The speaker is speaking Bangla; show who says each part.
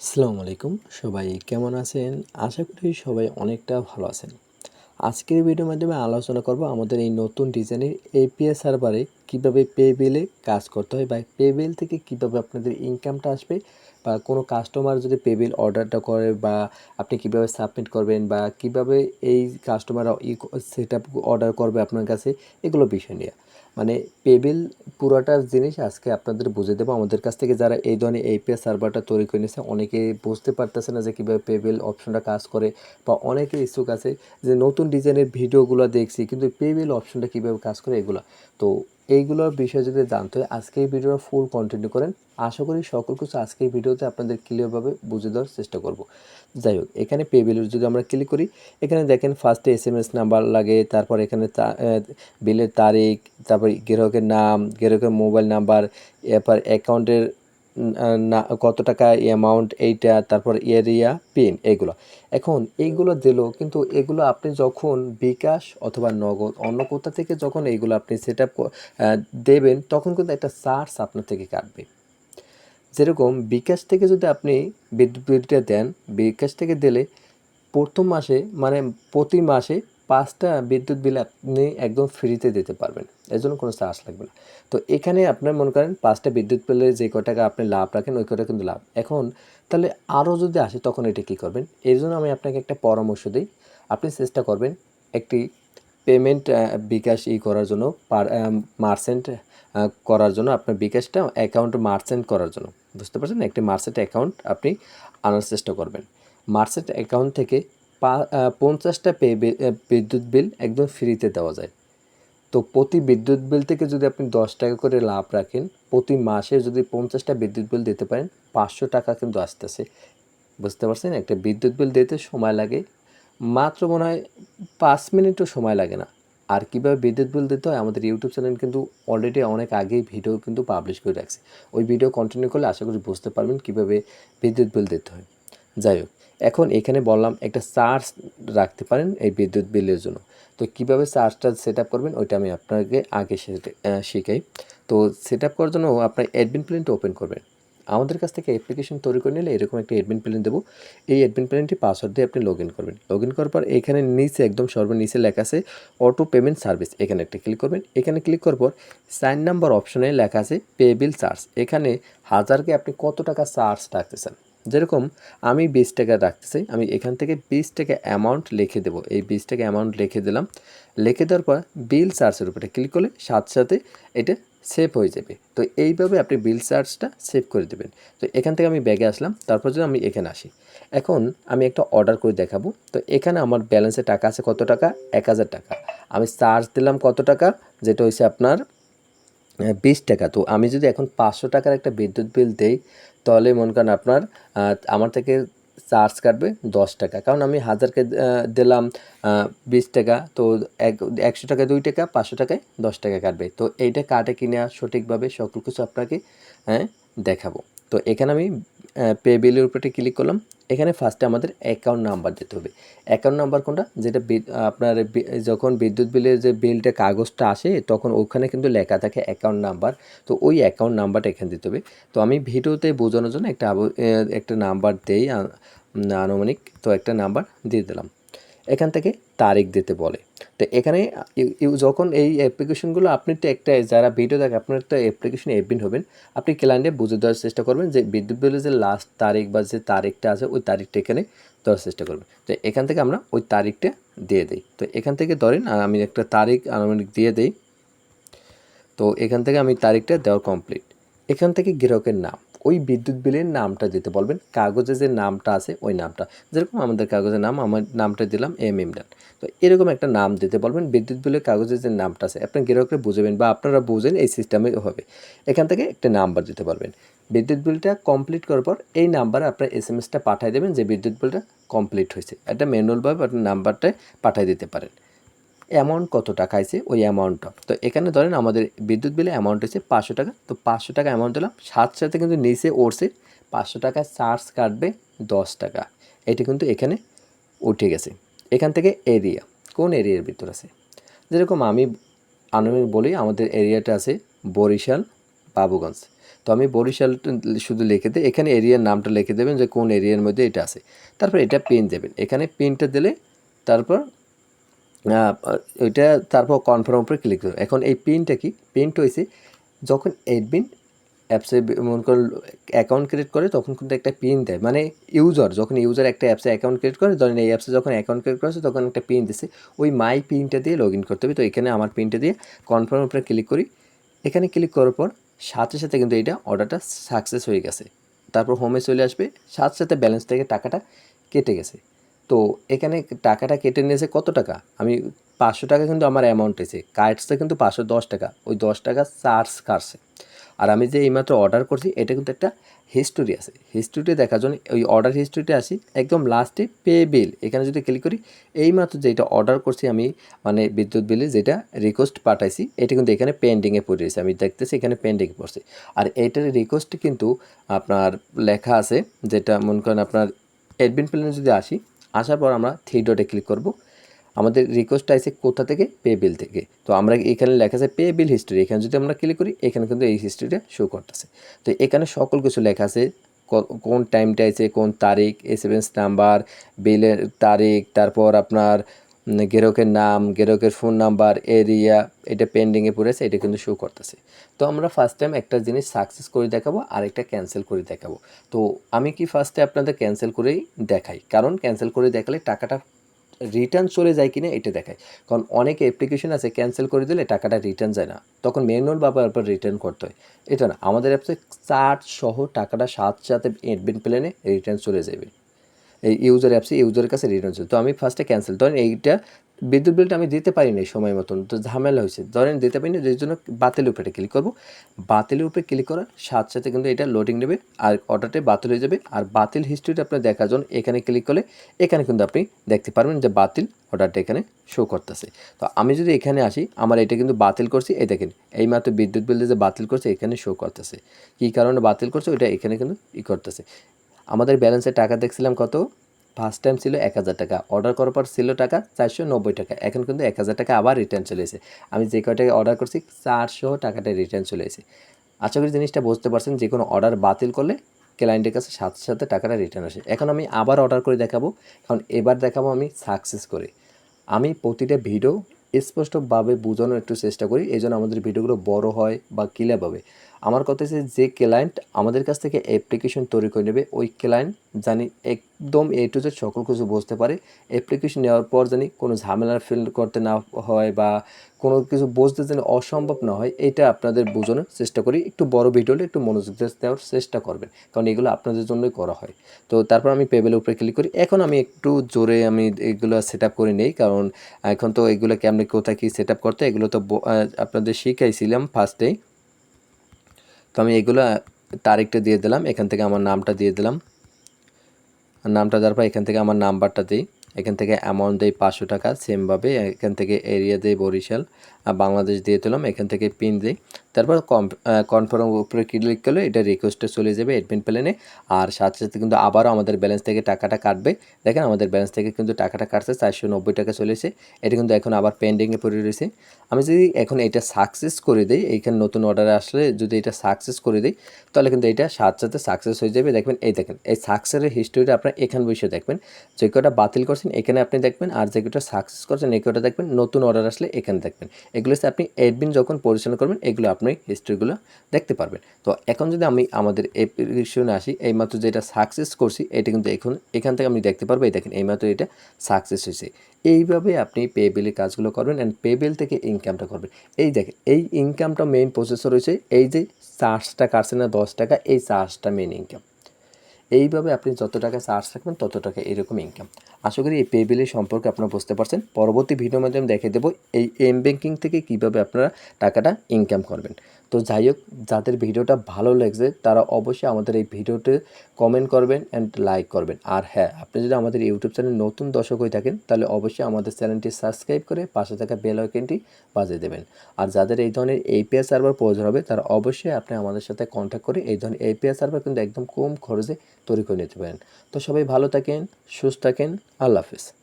Speaker 1: আসসালামু আলাইকুম। সবাই কেমন আছেন? আশা করি সবাই অনেকটা ভালো আছেন। আজকের ভিডিওর মাধ্যমে আলোচনা করব আমাদের এই নতুন ডিজাইনের এপিএস সার্ভারে কীভাবে পে বিলে কাজ করতে হয় বা পে বিল থেকে কীভাবে আপনাদের ইনকামটা আসবে বা কোনো কাস্টমার যদি পে বিল অর্ডারটা করে বা আপনি কীভাবে সাবমিট করবেন বা কীভাবে এই কাস্টমার সেট অর্ডার করবে আপনার কাছে, এগুলো বিষয় নিয়ে। মানে পেবিল পুরোটা জিনিস আজকে আপনাদের বুঝে দেবো। আমাদের কাছ থেকে যারা এই ধরনের এপিএস সার্ভারটা তৈরি করে নিয়েছে অনেকে বুঝতে পারতেছে না যে কীভাবে পেবিল অপশনটা কাজ করে বা অনেকে ইচ্ছুক আছে যে নতুন ডিজাইনের ভিডিওগুলো দেখছি, কিন্তু পেবিল অপশনটা কীভাবে কাজ করে এগুলো। তো এইগুলোর বিষয়ে যদি জানতে হয়, আজকে এই ভিডিওটা ফুল কন্টিনিউ করেন। আশা করি সকল কিছু আজকে এই ভিডিওতে আপনাদের ক্লিয়ারভাবে বুঝে দেওয়ার চেষ্টা করব। যাই হোক, এখানে পে বিলের যদি আমরা ক্লিক করি, এখানে দেখেন ফার্স্টে এস এম এস নাম্বার লাগে, তারপর এখানে বিলের তারিখ, তারপর গ্রাহকের নাম, গ্রাহকের মোবাইল নাম্বার এরপর অ্যাকাউন্টের না, কত টাকা অ্যামাউন্ট এইটা, তারপর এরিয়া পিন এগুলো। এখন এইগুলো দিল, কিন্তু এগুলো আপনি যখন বিকাশ অথবা নগদ অন্য কোথা থেকে যখন এইগুলো আপনি সেট আপ দেবেন, তখন কিন্তু একটা চার্জ আপনার থেকে কাটবে। যেরকম বিকাশ থেকে যদি আপনি বিদ্যুৎ বিলটা দেন, বিকাশ থেকে দিলে প্রথম মাসে মানে প্রতি মাসে পাঁচটা বিদ্যুৎ বিল আপনি একদম ফ্রিতে দিতে পারবেন। এর জন্য কোনো চার্জ লাগবে না। তো এখানে আপনার মনে করেন পাঁচটা বিদ্যুৎ বিলে যে ক টাকা আপনি লাভ রাখেন, ওই কটা কিন্তু লাভ। এখন তাহলে আরও যদি আসে তখন এটা কী করবেন? এর জন্য আমি আপনাকে একটা পরামর্শ দিই। আপনি চেষ্টা করবেন একটি পেমেন্ট বিকাশ ই করার জন্য পার মার্সেন্ট করার জন্য আপনার বিকাশটা অ্যাকাউন্ট মার্সেন্ট করার জন্য। বুঝতে পারছেন? একটি মার্চেন্ট অ্যাকাউন্ট আপনি আনার চেষ্টা করবেন। মার্চেন্ট অ্যাকাউন্ট থেকে পঞ্চাশটা পে বিদ্যুৎ বিল একদম ফ্রিতে দেওয়া যায়। তো প্রতি বিদ্যুৎ বিল থেকে যদি আপনি দশ টাকা করে লাভ রাখেন, প্রতি মাসে যদি পঞ্চাশটা বিদ্যুৎ বিল দিতে পারেন, পাঁচশো টাকা কিন্তু আসতেছে। বুঝতে পারছেন? একটা বিদ্যুৎ বিল দিতে সময় লাগে। মাত্র মনে হয় পাঁচ মিনিটও সময় লাগে না। আর কীভাবে বিদ্যুৎ বিল দিতে হয়, আমাদের ইউটিউব চ্যানেল কিন্তু অলরেডি অনেক আগেই ভিডিও কিন্তু পাবলিশ করে রাখছে। ওই ভিডিও কন্টিনিউ করলে আশা করি বুঝতে পারবেন কীভাবে বিদ্যুৎ বিল দিতে হয়। যাই হোক এখন এখানে বললাম একটা চার্জ রাখতে পারেন এই বিদ্যুৎ বিলের জন্য। তো কীভাবে চার্জটা সেট আপ করবেন ওইটা আমি আপনাকে আগে শিখাই। তো সেট আপ করার জন্য আপনার অ্যাডমিন প্লেনটা ওপেন করবেন। আমাদের কাছ থেকে অ্যাপ্লিকেশন তৈরি করে নিলে এরকম একটা অ্যাডমিন প্লেন দেবো। এই অ্যাডমিন প্লেনটি পাসওয়ার্ড দিয়ে আপনি লগ ইন করবেন। লগ ইন করার পর এখানে নিচে একদম সর্বনিচে লেখা আছে অটো পেমেন্ট সার্ভিস। এখানে একটা ক্লিক করবেন। এখানে ক্লিক করার পর সাইন নাম্বার অপশনে লেখা আছে পে বিল চার্জ। এখানে হাজারকে আপনি কত টাকা চার্জ রাখতে চান যেরকম আমি বিশ টাকা রাখতে চাই আমি এখান থেকে বিশ টাকা অ্যামাউন্ট লিখে দেবো। এই বিশ টাকা অ্যামাউন্ট লিখে দিলাম। লিখে দেওয়ার পর বিল চার্জের উপরে ক্লিক করলে সাথে সাথে এটা সেভ হয়ে যাবে। তো এইভাবে আপনি বিল চার্জটা সেভ করে দেবেন। তো এখান থেকে আমি ব্যাগে আসলাম, তারপর যদি আমি এখানে আসি। এখন আমি একটা অর্ডার করে দেখাবো। তো এখানে আমার ব্যালেন্সে টাকা আছে কত টাকা? এক হাজার টাকা। আমি চার্জ দিলাম কত টাকা? যেটা হচ্ছে আপনার বিশ টাকা। তো আমি যদি এখন পাঁচশো টাকার একটা বিদ্যুৎ বিল দেই তাহলে মনে করেন আপনার আমার থেকে চার্জ কাটবে দশ টাকা। কারণ আমি হাজারকে দিলাম বিশ টাকা, তো এক, একশো টাকা দুই টাকা, পাঁচশো টাকায় দশ টাকা কাটবে। তো এইটা কাটে কিনা, সঠিকভাবে সকল কিছু আপনাকে হ্যাঁ দেখাবো। তো এখানে আমি পে বিলের উপরে ক্লিক করলাম। এখানে ফার্স্টে আমাদের অ্যাকাউন্ট নাম্বার দিতে হবে। অ্যাকাউন্ট নাম্বার কোনটা? যেটা আপনার যখন বিদ্যুৎ বিলের যে বিলটা কাগজটা আসে, তখন ওখানে কিন্তু লেখা থাকে অ্যাকাউন্ট নাম্বার তো ওই অ্যাকাউন্ট নাম্বারটা এখানে দিতে হবে। তো আমি ভিডিওতে বোঝানোর জন্য একটা একটা নাম্বার দেই আনুমানিক। তো একটা নাম্বার দিয়ে দিলাম। এখান থেকে তারিখ দিতে বলে। তো এখানে যখন এই অ্যাপ্লিকেশনগুলো আপনি তো একটা, যারা ভিডিও দেখে আপনার তো অ্যাপ্লিকেশন এফবিন হবেন, আপনি ক্লায়েন্টে বুঝে দেওয়ার চেষ্টা করবেন যে বিদ্যুৎ বিলের যে লাস্ট তারিখ বা যে তারিখটা আছে, ওই তারিখটা এখানে দেওয়ার চেষ্টা করবেন। তো এখান থেকে আমরা ওই তারিখটা দিয়ে দিই। তো এখান থেকে ধরেন আমি একটা তারিখ আনুমানিক দিয়ে দিই। তো এখান থেকে আমি তারিখটা দেওয়ার কমপ্লিট এখান থেকে গ্রাহকের নাম। ওই বিদ্যুৎ বিলের নামটা দিতে বলবেন। কাগজে যে নামটা আছে, ওই নামটা। যেরকম আমাদের কাগজের নাম, আমার নামটা দিলাম এম ইমরান। তো এরকম একটা নাম দিতে বলবেন, বিদ্যুৎ বিলের কাগজে যে নামটা আছে, আপনি গ্রাহকরা বুঝবেন বা আপনারা বুঝেন এই সিস্টেমে হবে। এখান থেকে একটা নাম্বার দিতে পারবেন বিদ্যুৎ বিলটা কমপ্লিট করার পর এই নাম্বারে আপনার এস এম এসটা পাঠিয়ে দেবেন যে বিদ্যুৎ বিলটা কমপ্লিট হয়েছে। একটা ম্যানুয়ালভাবে আপনার নাম্বারটায় পাঠিয়ে দিতে পারেন। অ্যামাউন্ট কত টাকা আছে ওই অ্যামাউন্টটা তো এখানে ধরেন আমাদের বিদ্যুৎ বিলে অ্যামাউন্ট হচ্ছে পাঁচশো টাকা। তো পাঁচশো টাকা অ্যামাউন্ট দিলাম সাথে সাথে কিন্তু নিচে ওরছে, পাঁচশো টাকা চার্জ কাটবে দশ টাকা। এটি কিন্তু এখানে উঠে গেছে। এখান থেকে এরিয়া কোন এরিয়ার ভিতর আছে? যেরকম আমি আনুমানিক বলি, আমাদের এরিয়াটা আছে বরিশাল, বাবুগঞ্জ। তো আমি বরিশাল শুধু লিখে দিই, এখানে এরিয়ার নামটা লিখে দেবেন যে কোন এরিয়ার মধ্যে এটা আছে। তারপর এটা পিন দেবেন। এখানে পিনটা দিলে তারপর ওইটা তারপর কনফার্ম উপরে ক্লিক করবেন এখন এই পিনটা কি? পিনটা হয়েছে যখন এডমিন অ্যাপসে মনে করেন অ্যাকাউন্ট ক্রিয়েট করে, তখন কিন্তু একটা পিন দেয়। মানে ইউজার যখন ইউজার একটা অ্যাপসে অ্যাকাউন্ট ক্রিয়েট করে, ধরেন এই অ্যাপসে যখন অ্যাকাউন্ট ক্রিয়েট করেছে, তখন একটা পিন দিছে। ওই মাই পিনটা দিয়ে লগ ইন করতে হবে। তো এখানে আমার পিনটা দিয়ে কনফার্ম উপরে ক্লিক করি। এখানে ক্লিক করার পর সাথে সাথে কিন্তু এটা অর্ডারটা সাকসেস হয়ে গেছে। তারপর হোমে চলে আসবে। সাথে সাথে ব্যালেন্স থেকে টাকাটা কেটে গেছে। তো এখানে টাকাটা কেটে নিয়েছে কত টাকা? আমি পাঁচশো টাকা কিন্তু আমার অ্যামাউন্ট এসে, কাটছে কিন্তু পাঁচশো দশ টাকা, ওই দশ টাকা চার্জ কাটছে। আর আমি যে এইমাত্র অর্ডার করছি, এটা কিন্তু একটা হিস্টোরি আছে। হিস্টোরিটা দেখার জন্য ওই অর্ডার হিস্টোরিতে আসি, একদম লাস্টে পে বিল এখানে যদি ক্লিক করি, এইমাত্র যেটা অর্ডার করছি আমি মানে বিদ্যুৎ বিলে যেটা রিকোয়েস্ট পাঠাইছি, এটা কিন্তু এখানে পেন্ডিংয়ে পড়ে রয়েছে। আমি দেখতেছি এখানে পেন্ডিংয়ে পড়ছে। আর এইটার রিকোয়েস্ট কিন্তু আপনার লেখা আছে, যেটা মনে করেন আপনার অ্যাডমিন প্ল্যানে যদি আসি আসার পর আমরা থ্রি ডটে ক্লিক করব। আমাদের রিকোয়েস্ট আছে কোথা থেকে? পে বিল থেকে। তো আমরা এখানে লেখা আছে পে বিল হিস্ট্রি এখানে যদি আমরা ক্লিক করি, এখানে কিন্তু এই হিস্ট্রিটা শো করতেছে। তো এখানে সকল কিছু লেখা আছে। কোন টাইমটা আছে, কোন তারিখ এসএমএস নাম্বার বিলের তারিখ, তারপর আপনার গ্রাহকের নাম গ্রাহকের ফোন নাম্বার এরিয়া এটা পেন্ডিংয়ে পড়েছে, এটা কিন্তু শো করতেছে। তো আমরা ফার্স্ট টাইম একটা জিনিস সাকসেস করে দেখাবো আর একটা ক্যান্সেল করে দেখাবো। তো আমি কি ফার্স্টে আপনাদের ক্যান্সেল করেই দেখাই? কারণ ক্যান্সেল করে দেখালে টাকাটা রিটার্ন চলে যায় কিনা এটা দেখায় কারণ অনেক অ্যাপ্লিকেশন আছে ক্যান্সেল করে দিলে টাকাটা রিটার্ন যায় না। তখন ম্যানুয়াল বা আবার রিটার্ন করতে হয়। এটা না, আমাদের অ্যাপসে চার্জ সহ টাকাটা সাথে সাথে এডমিন প্ল্যানে রিটার্ন চলে যাবে। ইউজার অ্যাপসে ইউজারের কাছে রিটার্ন চলে তো আমি ফার্স্টে ক্যান্সেল ধরেন এইটা বিদ্যুৎ বিলটা আমি দিতে পারি পারিনি সময় মতন, তো ঝামেলা হয়েছে। ধরেন দিতে পারিনি যে জন্য বাতিলের উপরে ক্লিক করব। বাতিলের উপরে ক্লিক করার সাথে সাথে কিন্তু এটা লোডিং নেবে, আর অর্ডারটা বাতিল হয়ে যাবে। আর বাতিল হিস্ট্রিটা আপনার দেখার জন্য এখানে ক্লিক করলে এখানে কিন্তু আপনি দেখতে পারবেন যে বাতিল অর্ডারটা এখানে শো করতেছে। তো আমি যদি এখানে আসি, আমার এটা কিন্তু বাতিল করছি। এই দেখেন এই মাত্র বিদ্যুৎ বিল যে বাতিল করছে, এখানে শো করতেছে। কী কারণে বাতিল করছে? ওইটা এখানে কিন্তু ই করতেছে। আমাদের ব্যালেন্সে টাকা দেখছিলাম কত? ফার্স্ট টাইম ছিল এক হাজার টাকা। অর্ডার করার পর ছিল টাকা চারশো নব্বই টাকা। এখন কিন্তু এক হাজার টাকা আবার রিটার্ন চলে এসে আমি যে কয়টাকে অর্ডার করছি, চারশো টাকাটা রিটার্ন চলে এসে আশা করি জিনিসটা বুঝতে পারছেন, যে কোনো অর্ডার বাতিল করলে ক্লায়েন্টের কাছে সাথে সাথে টাকাটা রিটার্ন আসে। এখন আমি আবার অর্ডার করে দেখাবো। কারণ এবার দেখাবো আমি সাকসেস করে। আমি প্রতিটা ভিডিও স্পষ্টভাবে বোঝানোর একটু চেষ্টা করি এই জন্য আমাদের ভিডিওগুলো বড় হয় বা ক্লিয়ার হবে। আমার কথা হচ্ছে যে ক্লায়েন্ট আমাদের কাছ থেকে অ্যাপ্লিকেশন তৈরি করে নেবে, ওই ক্লায়েন্ট জানি একদম এ টু জেড সকল কিছু বুঝতে পারে। অ্যাপ্লিকেশন নেওয়ার পর জানি কোনো ঝামেলা ফিল করতে না হয় বা কোনো কিছু বুঝতে যেন অসম্ভব না হয়, এটা আপনাদের বোঝানোর চেষ্টা করি। একটু বড় ভিডিও হলে একটু মনোযোগ দেওয়ার চেষ্টা করবেন, কারণ এগুলো আপনাদের জন্যই করা হয়। তো তারপর আমি পেবেলের উপরে ক্লিক করি। এখন আমি একটু জোরে আমি এগুলো সেট আপ করে নেই, কারণ এখন তো এগুলো কেমনি, কোথায় কী সেট আপ করতে এগুলো তো আপনাদের শিখাইছিলাম ফার্স্টেই তো আমি এগুলো তারিখটা দিয়ে দিলাম, এখান থেকে আমার নামটা দিয়ে দিলাম। নামটা দেওয়ার পর এখান থেকে আমার নাম্বারটা দিই। এখান থেকে অ্যামাউন্ট দিই পাঁচশো টাকা সেমভাবে এখান থেকে এরিয়া দিই বরিশাল। আর বাংলাদেশ দিয়ে দিলাম, এখান থেকে পিন দিই। তারপর কনফার্ম উপরে ক্লিক করলে? এটা রিকোয়েস্টে চলে যাবে অ্যাডমিন প্ল্যানে আর সাথে সাথে কিন্তু আবারও আমাদের ব্যালেন্স থেকে টাকাটা কাটবে। দেখেন আমাদের ব্যালেন্স থেকে কিন্তু টাকাটা কাটছে, চারশো নব্বই টাকা চলেছে এটা কিন্তু এখন আবার পেন্ডিংয়ে পড়ে রয়েছে। আমি যদি এখন এটা সাকসেস করে দিই, এইখানে নতুন অর্ডার আসলে যদি এটা সাকসেস করে দিই, তাহলে কিন্তু এটা সাথে সাথে সাকসেস হয়ে যাবে। দেখবেন, এই দেখেন, এই সাকসেসের হিস্টোরিটা আপনার এখানে বসে দেখবেন। যে কটা বাতিল করছেন, এখানে আপনি দেখবেন, আর যে কটা সাকসেস করছেন, এই কটা দেখবেন, নতুন অর্ডার আসলে এখানে দেখবেন। এগুলো আপনি অ্যাডমিন যখন পরিচালনা করবেন, এগুলো আপনি হিস্ট্রিগুলো দেখতে পারবেন। তো এখন যদি আমি আমাদের অ্যাপ্লিকেশনে আসি, এইমাত্র যেটা সাকসেস করছি, এটা কিন্তু এখন, এখান থেকে আমি দেখতে পারব এই দেখেন, এইমাত্র এটা সাকসেস হয়েছে। এইভাবে আপনি পে বিলের কাজগুলো করবেন অ্যান্ড পে বিল থেকে ইনকামটা করবেন। এই দেখেন, এই ইনকামটা মেইন প্রসেসর রয়েছে এই যে চার্জটা কাটছে না দশ টাকা, এই চার্জটা মেইন ইনকাম এইভাবে আপনি যত টাকা চার্জ রাখবেন তত টাকা এরকম ইনকাম আশা করি এই পে বিলের সম্পর্কে আপনারা বুঝতে পারছেন। পরবর্তী ভিডিওর মাধ্যমে দেখে দেবো এই এম ব্যাঙ্কিং থেকে কীভাবে আপনারা টাকাটা ইনকাম করবেন। তো যাই হোক, যাদের ভিডিওটা ভালো লাগছে, তারা অবশ্যই আমাদের এই ভিডিওতে কমেন্ট করবেন অ্যান্ড লাইক করবেন। আর হ্যাঁ আপনি যদি আমাদের ইউটিউব চ্যানেল নতুন দর্শক হয়ে থাকেন, তাহলে অবশ্যই আমাদের চ্যানেলটি সাবস্ক্রাইব করে পাশে থাকা বেল আইকনটি বাজিয়ে দেবেন। আর যাদের এই ধরনের এপিআই সার্ভার প্রয়োজন হবে, তারা অবশ্যই আপনি আমাদের সাথে কন্ট্যাক্ট করে এই ধরনের এপিআই সার্ভার কিন্তু একদম কম খরচে তৈরি করে নিতে পারেন। তো সবাই ভালো থাকেন, সুস্থ থাকেন আল্লাহ হাফিজ।